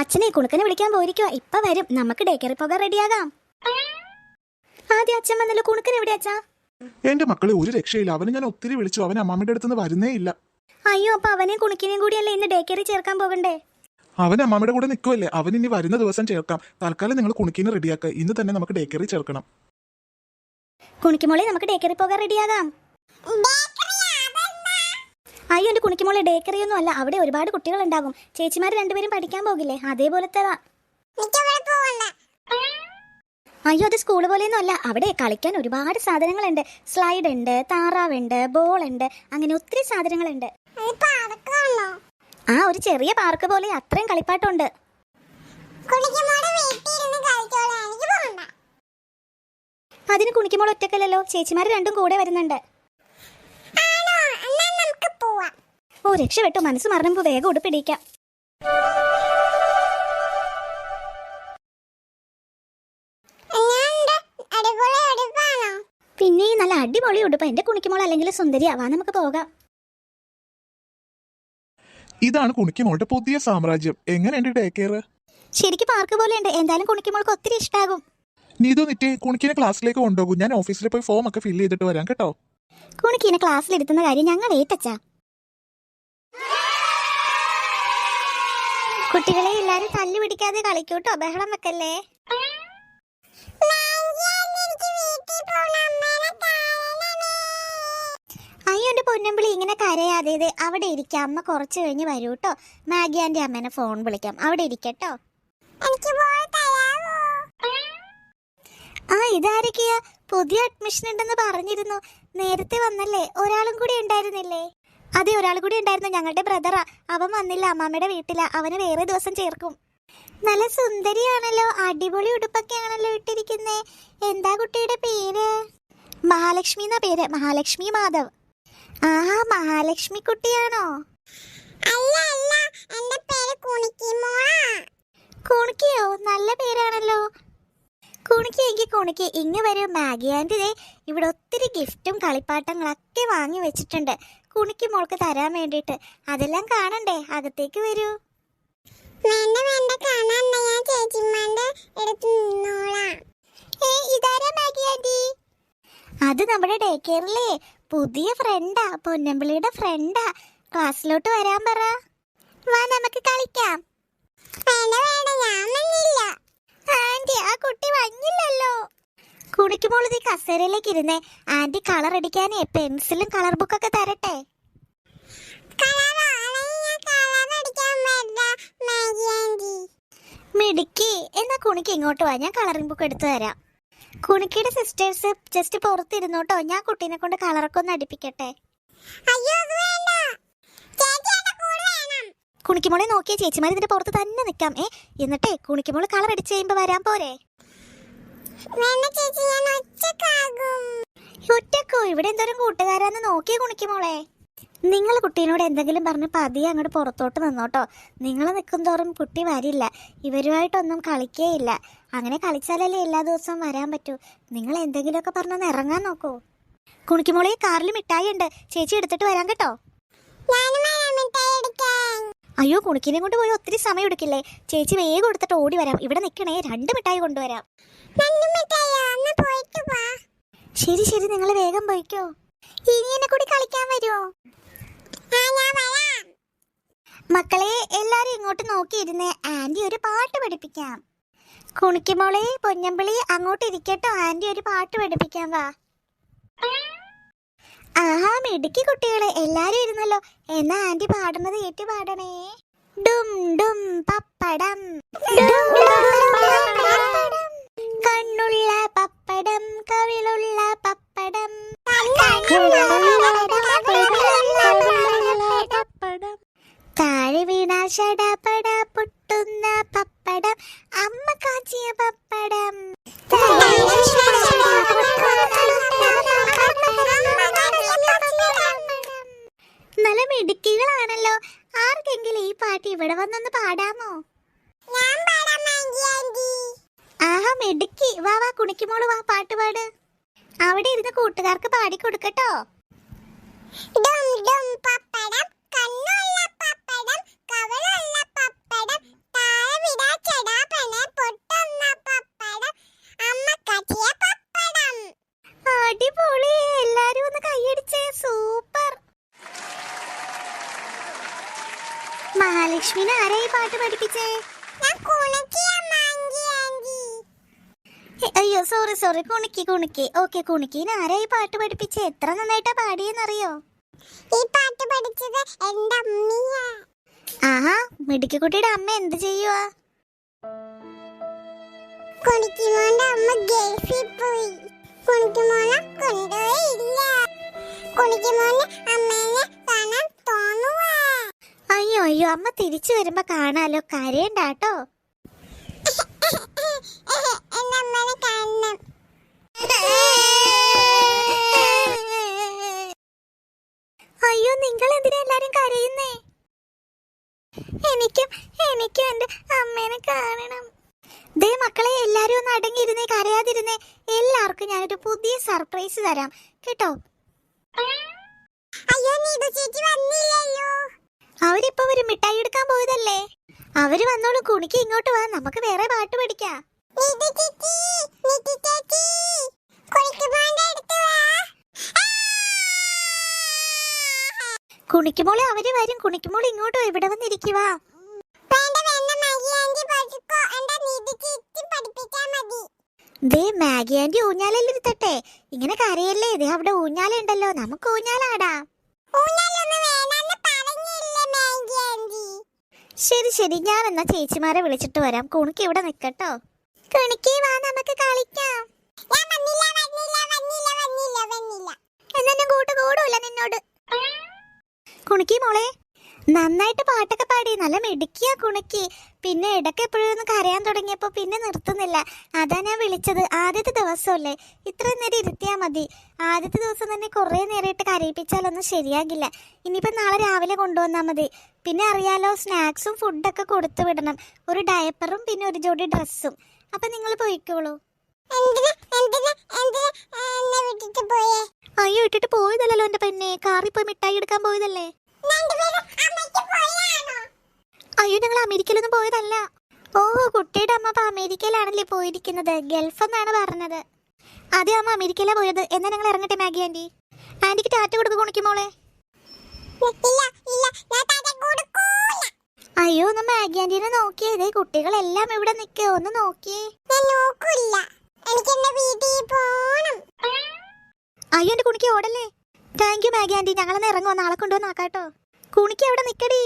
അച്ഛനെ കുണുക്കനെ വിളിക്കാൻ പോയിരിക്കുക ഇപ്പൊ വരും. നമുക്ക് ഡേക്കറി പോകാൻ റെഡിയാകാം ആദ്യം അച്ഛൻ വന്നല്ലോ. കുണുക്കൻ എവിടെ അച്ഛാ? എന്റെ മക്കളെ ഒരു രക്ഷയില്ല. അവന് ഞാൻ ഒത്തിരി വിളിച്ചു. അവൻ അമ്മാമ്മയുടെ അടുത്തുനിന്ന് വരുന്നേ ഇല്ല. അയ്യോ അപ്പൊ അവനെയും കുണുക്കിനെയും കൂടിയല്ലേ ഇന്ന് ഡേക്കറി ചേർക്കാൻ പോകണ്ടേ? അവൻ അമ്മാമ്മയുടെ കൂടെ നിൽക്കുമല്ലേ അവൻ ഇനി വരുന്ന ദിവസം ചേർക്കാം. തൽക്കാലം നിങ്ങൾ കുണുക്കിനെ റെഡിയാക്കുക ഇന്ന് തന്നെ നമുക്ക് ഡേക്കറി ചേർക്കണം. കുണുക്കിമോളെ നമുക്ക് ഡേക്കറി പോകാൻ റെഡിയാകാം അയ്യോ എന്റെ കുണിക്കുമോളെ ഡേക്കറിയൊന്നും അല്ല. അവിടെ ഒരുപാട് കുട്ടികൾ ഉണ്ടാകും ചേച്ചിമാർ രണ്ടുപേരും പഠിക്കാൻ പോകില്ലേ? അതേപോലത്തേതാ. അയ്യോ അത് സ്കൂൾ പോലെയൊന്നും അല്ല. അവിടെ കളിക്കാൻ ഒരുപാട് സാധനങ്ങളുണ്ട്. സ്ലൈഡ് ഉണ്ട് താറാവുണ്ട് ബോൾ ഉണ്ട് അങ്ങനെ ഒത്തിരി സാധനങ്ങളുണ്ട്. ആ ഒരു ചെറിയ പാർക്ക് പോലെ അത്രയും കളിപ്പാട്ടുണ്ട് അതിന് കുണിക്കുമ്പോൾ ഒറ്റക്കല്ലല്ലോ. ചേച്ചിമാർ രണ്ടും കൂടെ വരുന്നുണ്ട്. ഓ രക്ഷപ്പെട്ടു. മനസ്സ് മറന്നുമ്പോ വേഗം ഉടുപ്പിടിക്കാം പിന്നെ ഈ നല്ല അടിപൊളി ഉടുപ്പ്. എന്റെ കുണിക്കുമോൾ അല്ലെങ്കിൽ സുന്ദരിയാവാ നമുക്ക് പോകാം. ഇതാണ് കുണിക്കുമോളുടെ പുതിയ സാമ്രാജ്യം. എങ്ങനെയുണ്ട് ഡേ കെയർ ശരിക്കും പാർക്ക് പോലെ ഉണ്ട് എന്തായാലും കുണിക്കുമോൾക്ക് ഒത്തിരി ഇഷ്ടാകും. നീതു നിറ്റേ കുണിക്കിനെ ക്ലാസ്സിലേക്ക് കൊണ്ടുപോകും. ഞാൻ ഓഫീസിൽ പോയി ഫോം ഒക്കെ ഫില്ല് ചെയ്തിട്ട് വരാം കേട്ടോ. കുണിക്കിനെ ക്ലാസ്സിൽ ഇരുത്തുന്ന കാര്യം ഞങ്ങൾ ഏറ്റച്ചാ. കുട്ടികളെ എല്ലാരും തല്ലു പിടിക്കാതെ കളിക്കൂട്ടോ ബഹളം വെക്കല്ലേ? അയ്യോണ്ട് പൊന്നമ്പിളി ഇങ്ങനെ കരയാതെ അവിടെ ഇരിക്കാം. അമ്മ കുറച്ച് കഴിഞ്ഞ് വരൂ കേട്ടോ മാഗി ആന്റെ അമ്മേനെ ഫോൺ വിളിക്കാം. അവിടെ ഇരിക്കട്ടോ. ആ ഇതാരൊക്കെയാ? പുതിയ അഡ്മിഷൻ ഉണ്ടെന്ന് പറഞ്ഞിരുന്നു. നേരത്തെ വന്നല്ലേ? ഒരാളും കൂടി ഉണ്ടായിരുന്നില്ലേ? അതെ ഒരാൾ കൂടി ഉണ്ടായിരുന്നു. ഞങ്ങളുടെ ബ്രദറാ അവൻ വന്നില്ല. അമ്മാമ്മയുടെ വീട്ടില. അവന് വേറെ ദിവസം ചേർക്കും. നല്ല സുന്ദരിയാണല്ലോ. അടിപൊളി ഉടുപ്പൊക്കെ ആണല്ലോ ഇട്ടിരിക്കുന്നേ. എന്താ കുട്ടിയുടെ പേര്? മഹാലക്ഷ്മി എന്നാ പേര്? മഹാലക്ഷ്മി മാധവ്. ആ മഹാലക്ഷ്മി കുട്ടിയാണോ? അല്ല അല്ല. എന്റെ പേര് കുണിക്കിയോ? നല്ല പേരാണല്ലോ. കുണിക്കി എങ്കിൽ കുണിക്കി. ഇങ്ങ് വരും. മാഗി ആൻഡ് ദേ ഇവിടെ ഒത്തിരി ഗിഫ്റ്റും കളിപ്പാട്ടങ്ങളൊക്കെ വാങ്ങി വെച്ചിട്ടുണ്ട്. കുണിക്ക് മോൾക്ക് തരാൻ വേണ്ടിയിട്ട്. അതെല്ലാം കാണണ്ടേ? അകത്തേക്ക് വരൂ. വേണ്ട വേണ്ട. കാണാൻ ഞാൻ നിന്നോളാം. അത് നമ്മുടെ ഡേ കെയറിലെ പുതിയ ഫ്രണ്ടാ പൊന്നമ്പിളിയുടെ ഫ്രണ്ടാ ക്ലാസ്സിലോട്ട് വരാൻ പറ വാ നമുക്ക് കളിക്കാം വേണ്ട വേണ്ട ഞാൻ വന്നില്ല ആന്റി ആ കുട്ടി വന്നില്ലല്ലോ കുണിക്കുമ്പോൾ നീ കസേരയിലേക്ക് ഇരുന്നേ ആന്റി കളർ അടിക്കാനേ പെൻസിലും കളർ ബുക്കൊക്കെ തരട്ടെ? മിടുക്കി. എന്നാ കുണിക്ക് ഇങ്ങോട്ട് വാ ഞാൻ കളറിംഗ് ബുക്ക് എടുത്തു തരാം. കുണിക്കിയുടെ സിസ്റ്റേഴ്സ് ജസ്റ്റ് പുറത്തിരുന്നോട്ടോ ഞാൻ കുട്ടീനെ കൊണ്ട് കളറൊക്കെ ഒന്ന് അടിപ്പിക്കട്ടെ. കുണിക്കുമോളെ നോക്കിയ ചേച്ചിമാർ ഇതിന്റെ പുറത്ത് തന്നെ നിൽക്കാം. ഏ എന്നിട്ടേ കുണിക്കുമോൾ കളർ അടിച്ചു കഴിയുമ്പോ വരാൻ പോരെ. ചേച്ചി ഞാൻ ഒറ്റക്കാകും. ഒറ്റക്കോ? ഇവിടെ എന്തോരം കൂട്ടുകാരാന്ന് നോക്കിയ കുണിക്കുമോളെ നിങ്ങൾ കുട്ടീനോട് എന്തെങ്കിലും പറഞ്ഞ് പതിയെ അങ്ങോട്ട് പുറത്തോട്ട് നിന്നോട്ടോ. നിങ്ങൾ നിൽക്കും തോറും കുട്ടി വരില്ല. ഇവരുമായിട്ടൊന്നും കളിക്കേയില്ല. അങ്ങനെ കളിച്ചാലല്ലേ എല്ലാ ദിവസവും വരാൻ പറ്റൂ. നിങ്ങൾ എന്തെങ്കിലുമൊക്കെ പറഞ്ഞൊന്ന് ഇറങ്ങാൻ നോക്കൂ. കുണിക്കുമോളെ കാറിൽ മിഠായി ഉണ്ട് ചേച്ചി എടുത്തിട്ട് വരാം കേട്ടോ. ഞാനും മിഠായി അയ്യോ കുണുക്കിനെ കൊണ്ട് പോയി ഒത്തിരി സമയം എടുക്കില്ലേ ചേച്ചി വേഗം എടുത്തിട്ട് ഓടി വരാം. ഇവിടെ നിൽക്കണേ രണ്ട് മിഠായി കൊണ്ടുവരാം. ശരി ശരി നിങ്ങൾ വേഗം പോയിക്കോ. ഇനി എന്നെ കൂടി കളിക്കാൻ വരുമോ മക്കളെ എല്ലാരും ഇങ്ങോട്ട് നോക്കിയിരുന്ന് ആന്റി ഒരു പാട്ട് പഠിപ്പിക്കാം. കുണിക്കുമോളെ പൊന്നമ്പിളി അങ്ങോട്ട് ഇരിക്കട്ടോ. ആന്റി ഒരു പാട്ട് പഠിപ്പിക്കാം വാ. ആഹാ മിടുക്കി കുട്ടികളെ എല്ലാരും ഇരുന്നല്ലോ. എന്നാ ആന്റി പാടുന്നത് ഏറ്റു പാടണേ? ഡും ഡും പപ്പടം. കണ്ണുള്ള പപ്പടം കവിളുള്ള പപ്പടം. താഴെ വീണാ ഷടപട പൊട്ടുന്ന പപ്പടം. അമ്മ കാച്ചിയ പപ്പടം. നല്ല മിടുക്കികളാണല്ലോ. ആർക്കെങ്കിലും ഈ പാട്ട് ഇവിടെ വന്നൊന്ന് പാടാമോ? ഞാൻ പാടാം ആന്റി ആഹാ മിടുക്കി. വാ വാ കുണിക്കുമോൾ വാ പാട്ട് പാട്. അവിടെ ഇരുന്ന് കൂട്ടുകാർക്ക് പാടി കൊടുക്കട്ടോ. ഡും ഡും പപ്പടം കണ്ണുള്ള പപ്പടം കവളുള്ള പപ്പടം. മഹാലക്ഷ്മിനെ ആരായി പാട്ട് പഠിപ്പിച്ചേ? അയ്യോ സോറി സോറി കുണിക്കി കുണിക്കി. ഓക്കെ കുണിക്കിന് ആരായി പാട്ട് പഠിപ്പിച്ച? എത്ര നന്നായിട്ടാ പാടിയെന്നറിയോ? ഈ പാട്ട് പഠിച്ചത് എന്റെ അമ്മയാ. ആഹാ മിടുക്കിക്കുട്ടിയുടെ അമ്മ എന്ത് ചെയ്യുവാ? കുണിക്കുമോന്റെ അമ്മ ഗൾഫിൽ പോയി. കുണിക്കുമോനെ കൊണ്ടുപോയില്ല. കുണിക്കുമോന് അമ്മേനെ കാണാൻ തോന്നുവാ. അയ്യോ അയ്യോ അമ്മ തിരിച്ചു വരുമ്പോ കാണാലോ? കരയണ്ടാട്ടോ. അയ്യോ നിങ്ങൾ എന്തിനാ എല്ലാരും കരയുന്നേ? എനിക്കും എനിക്കും എന്റെ അമ്മേനെ കാണണം. ദേ മക്കളെ എല്ലാരും ഒന്ന് അടങ്ങിയിരുന്നേ കരയാതിരുന്നേ. എല്ലാവർക്കും ഞാനൊരു പുതിയ സർപ്രൈസ് തരാം. കേട്ടോ? അയ്യോ നീതു ചേച്ചി വന്നില്ലല്ലോ. അവരിപ്പോ ഒരു മിഠായി എടുക്കാൻ പോയതല്ലേ? അവർ വന്നോളൂ കുണിക്ക് ഇങ്ങോട്ട് വാ നമുക്ക് വേറെ പാട്ട് പഠിക്കാം! കുണിക്കുമോളെ അവർ വരും കുണിക്കുമോൾ ഇങ്ങോട്ടോ ഇവിടെ വന്നിരിക്കുക ദേ മാഗി ആന്റി ഊഞ്ഞാലിരുത്തട്ടെ ഇങ്ങനെ കരയല്ലേ? ദേ അവിടെ ഊഞ്ഞാലുണ്ടല്ലോ നമുക്ക് ഊഞ്ഞാലാടാം. ശരി ശരി ഞാൻ എന്നാ ചേച്ചിമാരെ വിളിച്ചിട്ട് വരാം. കുണുക്ക് ഇവിടെ നിക്കട്ടോ. കുണുക്കി വാ നമുക്ക് കളിക്കാം. ഞാൻ വന്നില്ല വന്നില്ല വന്നില്ല വന്നില്ല വന്നില്ല. നിന്നോട്. കുണിക്കി മോളെ നന്നായിട്ട് പാട്ടൊക്കെ പാടി. നല്ല മിടുക്കിയ കുണുക്കി. പിന്നെ ഇടയ്ക്ക് എപ്പോഴും ഒന്ന് കരയാൻ തുടങ്ങിയപ്പോൾ പിന്നെ നിർത്തുന്നില്ല. അതാ ഞാൻ വിളിച്ചത്. ആദ്യത്തെ ദിവസമല്ലേ? ഇത്ര നേരം ഇരുത്തിയാ മതി. ആദ്യത്തെ ദിവസം തന്നെ കുറേ നേരമായിട്ട് കരയിപ്പിച്ചാലൊന്നും ശരിയാകില്ല. ഇനിയിപ്പോ നാളെ രാവിലെ കൊണ്ടുവന്നാൽ മതി. പിന്നെ അറിയാലോ സ്നാക്സും ഫുഡൊക്കെ കൊടുത്തു വിടണം. ഒരു ഡയപ്പറും പിന്നെ ഒരു ജോഡി ഡ്രസ്സും. അപ്പൊ നിങ്ങൾ പോയിക്കോളൂ. അയ്യോ ഇട്ടിട്ട് പോയതല്ലല്ലോ എന്റെ പെണ്ണെ. കാറിൽ പോയി മിഠായി എടുക്കാൻ പോയതല്ലേ? അയ്യോ ഞങ്ങൾ അമേരിക്കയിലൊന്നും പോയതല്ല. ഓഹോ കുട്ടിയുടെ അമ്മ അപ്പൊ അമേരിക്കയിലാണല്ലേ പോയിരിക്കുന്നത്. ഗൾഫ് എന്നാണ് പറഞ്ഞത്. അതെ അമ്മ അമേരിക്കയിലാ പോയത്. എന്നാ ഞങ്ങൾ ഇറങ്ങട്ടെ മാഗി ആന്റി? ആന്റിക്ക് ടാറ്റ കൊടുക്ക് കുണിക്കുമോളെ അയ്യോ ഒന്ന് മാഗി ആന്റീനെ നോക്കിയേ. ഇതേ കുട്ടികളെല്ലാം ഇവിടെ നിൽക്കേ ഒന്ന് നോക്കിയേ. നോക്കൂല എനിക്ക് എന്റെ വീട്ടിൽ പോണം അയ്യോ എന്റെ കുണിക്ക് ഓടല്ലേ? താങ്ക് യു മാഗി ആന്റി ഞങ്ങളെന്ന് ഇറങ്ങുമോ നാളെ കൊണ്ടുവന്നാക്കാട്ടോ കുണിക്ക് അവിടെ നിക്കടി.